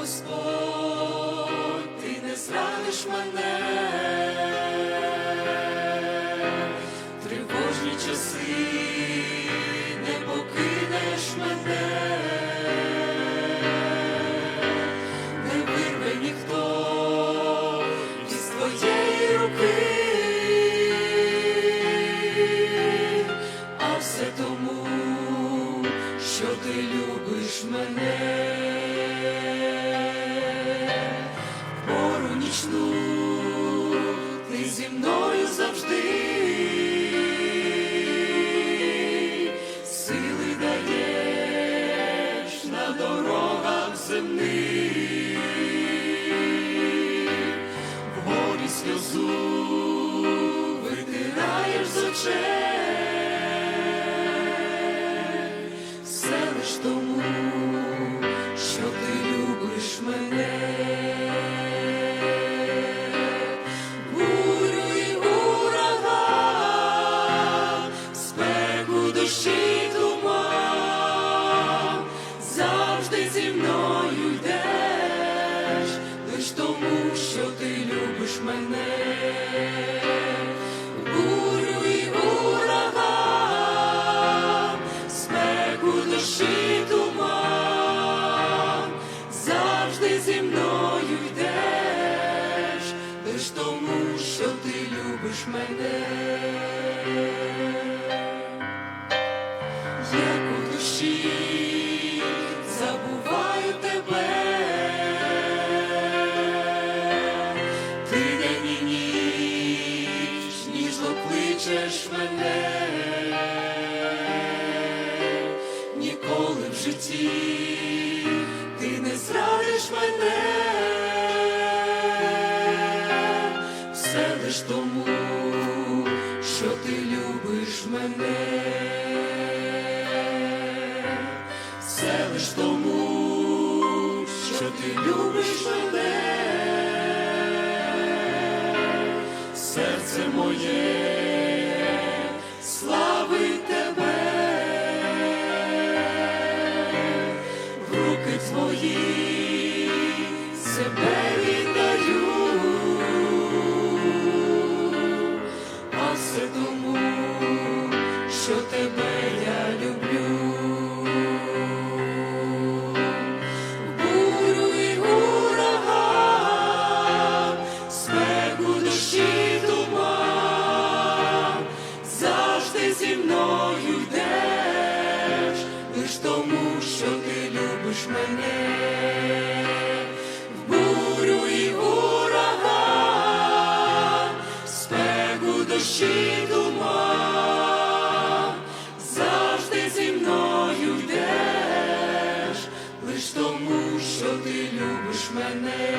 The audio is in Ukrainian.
Господь, ти не зрадиш мене, тривожні часи, не покинеш мене, не вирве ніхто із твоєї руки, а все тому, що ти любиш мене. Очей, все лиш тому, що ти любиш мене. Бурю і ураган, спеку дощі туман, завжди зі мною дощі туман, завжди зі мною йдеш, лиш тому, що ти любиш мене. Як у душі забуваю тебе, ти день і ніч ніжно кличеш мене, житті. Ти не зрадиш мене, все лиш тому, що ти любиш мене, все лиш тому, що ти любиш мене, серце моє Emancipated. Дощі туман, завжди зі мною йдеш, лиш тому, що ти любиш мене.